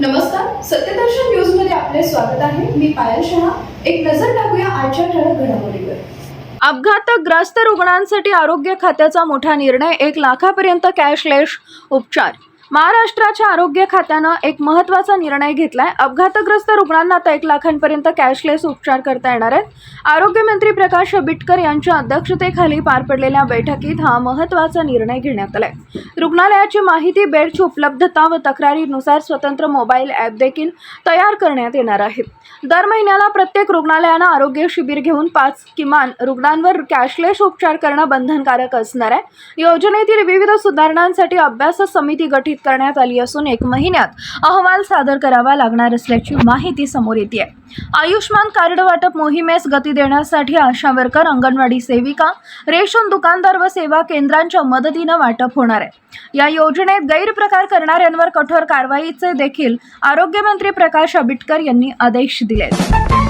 नमस्कार सत्यदर्शन न्यूजमध्ये आपले स्वागत आहे. मी पायल शहा. एक नजर टाकूया आजच्या ठळक घडामोडीवर. अपघातग्रस्त रुग्णांसाठी आरोग्य खात्याचा मोठा निर्णय एक लाखापर्यंत कॅशलेस उपचार. महाराष्ट्राच्या आरोग्य खात्यानं एक महत्त्वाचा निर्णय घेतलाय. अपघातग्रस्त रुग्णांना आता एक लाखांपर्यंत कॅशलेस उपचार करता येणार आहेत. आरोग्यमंत्री प्रकाश बिटकर यांच्या अध्यक्षतेखाली पार पडलेल्या बैठकीत हा महत्त्वाचा निर्णय घेण्यात आलाय. रुग्णालयाची माहिती बेडची उपलब्धता व तक्रारीनुसार स्वतंत्र मोबाईल ॲप देखील तयार करण्यात येणार आहे. दर महिन्याला प्रत्येक रुग्णालयानं आरोग्य शिबिर घेऊन पाच किमान रुग्णांवर कॅशलेस उपचार करणं बंधनकारक असणार आहे. योजनेतील विविध सुधारणांसाठी अभ्यास समिती गठीत करण्यात आली असून एक महिन्यात अहवाल सादर करावा लागणार असल्याची माहिती समोर येते आयुष्मान कार्ड वाटप मोहिमेस गती देण्यासाठी आशा वर्कर अंगणवाडी सेविका रेशन दुकानदार व सेवा केंद्रांच्या मदतीनं वाटप होणार आहे या योजनेत गैरप्रकार करणाऱ्यांवर कठोर कारवाईचे देखील आरोग्यमंत्री प्रकाश आंबेडकर यांनी आदेश दिले आहेत.